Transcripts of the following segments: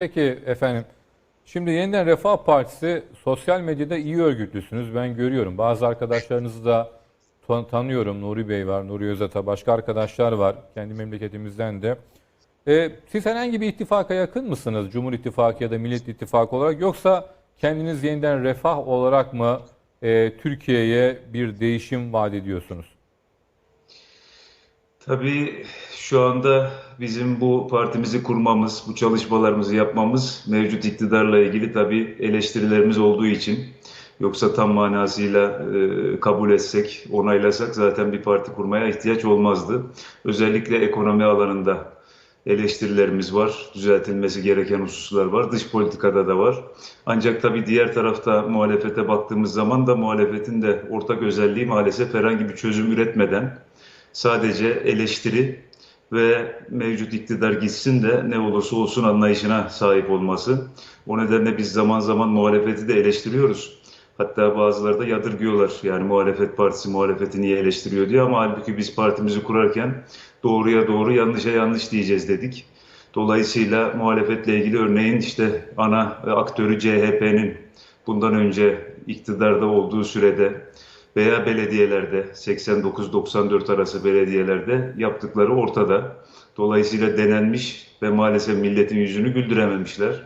Peki efendim. Şimdi yeniden Refah Partisi sosyal medyada iyi örgütlüsünüz. Ben görüyorum. Bazı arkadaşlarınızı da tan- tanıyorum. Nuri Bey var, Nuri Özata, başka arkadaşlar var. Kendi memleketimizden de. Ee, siz herhangi bir ittifaka yakın mısınız? Cumhur İttifakı ya da Millet İttifakı olarak yoksa kendiniz yeniden refah olarak mı e, Türkiye'ye bir değişim vaat ediyorsunuz? Tabii şu anda bizim bu partimizi kurmamız, bu çalışmalarımızı yapmamız mevcut iktidarla ilgili tabii eleştirilerimiz olduğu için. Yoksa tam manasıyla e, kabul etsek, onaylasak zaten bir parti kurmaya ihtiyaç olmazdı. Özellikle ekonomi alanında eleştirilerimiz var, düzeltilmesi gereken hususlar var, dış politikada da var. Ancak tabii diğer tarafta muhalefete baktığımız zaman da muhalefetin de ortak özelliği maalesef herhangi bir çözüm üretmeden sadece eleştiri ve mevcut iktidar gitsin de ne olursa olsun anlayışına sahip olması. O nedenle biz zaman zaman muhalefeti de eleştiriyoruz. Hatta bazıları da yadırgıyorlar. Yani muhalefet partisi muhalefeti niye eleştiriyor diye ama halbuki biz partimizi kurarken doğruya doğru yanlışa yanlış diyeceğiz dedik. Dolayısıyla muhalefetle ilgili örneğin işte ana aktörü CHP'nin bundan önce iktidarda olduğu sürede veya belediyelerde 89-94 arası belediyelerde yaptıkları ortada. Dolayısıyla denenmiş ve maalesef milletin yüzünü güldürememişler.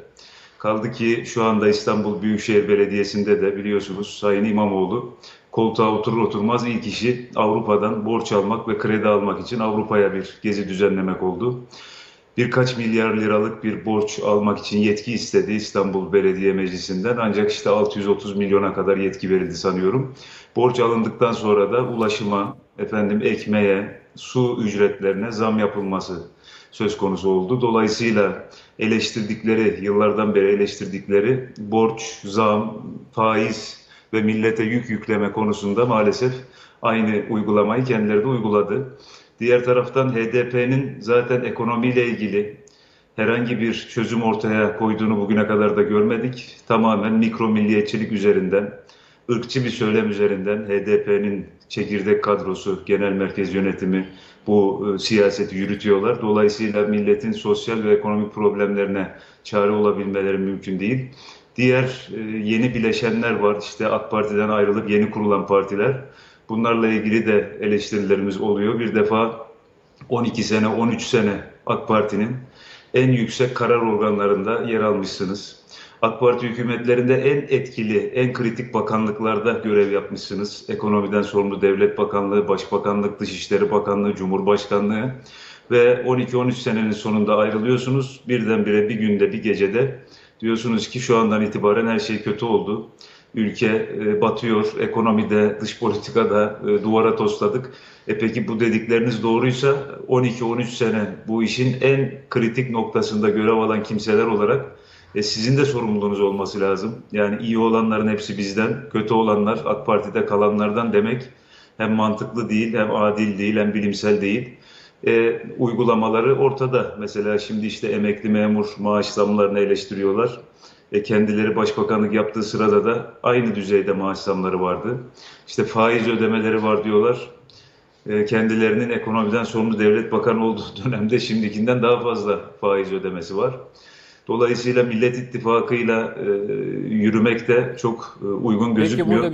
Kaldı ki şu anda İstanbul Büyükşehir Belediyesi'nde de biliyorsunuz Sayın İmamoğlu koltuğa oturur oturmaz ilk işi Avrupa'dan borç almak ve kredi almak için Avrupa'ya bir gezi düzenlemek oldu. Birkaç milyar liralık bir borç almak için yetki istedi İstanbul Belediye Meclisi'nden. Ancak işte 630 milyona kadar yetki verildi sanıyorum. Borç alındıktan sonra da ulaşıma, efendim ekmeğe, su ücretlerine zam yapılması söz konusu oldu. Dolayısıyla eleştirdikleri, yıllardan beri eleştirdikleri borç, zam, faiz ve millete yük yükleme konusunda maalesef aynı uygulamayı kendileri de uyguladı. Diğer taraftan HDP'nin zaten ekonomiyle ilgili herhangi bir çözüm ortaya koyduğunu bugüne kadar da görmedik. Tamamen mikro milliyetçilik üzerinden, ırkçı bir söylem üzerinden HDP'nin çekirdek kadrosu, genel merkez yönetimi bu e, siyaseti yürütüyorlar. Dolayısıyla milletin sosyal ve ekonomik problemlerine çare olabilmeleri mümkün değil. Diğer e, yeni bileşenler var. İşte AK Parti'den ayrılıp yeni kurulan partiler. Bunlarla ilgili de eleştirilerimiz oluyor. Bir defa 12 sene, 13 sene AK Parti'nin en yüksek karar organlarında yer almışsınız. AK Parti hükümetlerinde en etkili, en kritik bakanlıklarda görev yapmışsınız. Ekonomiden sorumlu Devlet Bakanlığı, Başbakanlık, Dışişleri Bakanlığı, Cumhurbaşkanlığı ve 12-13 senenin sonunda ayrılıyorsunuz. Birdenbire bir günde, bir gecede diyorsunuz ki şu andan itibaren her şey kötü oldu. Ülke e, batıyor, ekonomide, dış politikada e, duvara tosladık. E peki bu dedikleriniz doğruysa 12-13 sene bu işin en kritik noktasında görev alan kimseler olarak e, sizin de sorumluluğunuz olması lazım. Yani iyi olanların hepsi bizden, kötü olanlar AK Parti'de kalanlardan demek hem mantıklı değil, hem adil değil, hem bilimsel değil. E, uygulamaları ortada. Mesela şimdi işte emekli memur maaş zamlarını eleştiriyorlar. E, kendileri başbakanlık yaptığı sırada da aynı düzeyde maaş zamları vardı. İşte faiz ödemeleri var diyorlar. E, kendilerinin ekonomiden sorumlu devlet bakanı olduğu dönemde şimdikinden daha fazla faiz ödemesi var. Dolayısıyla Millet İttifakı'yla e, yürümek de çok e, uygun Peki gözükmüyor. burada bir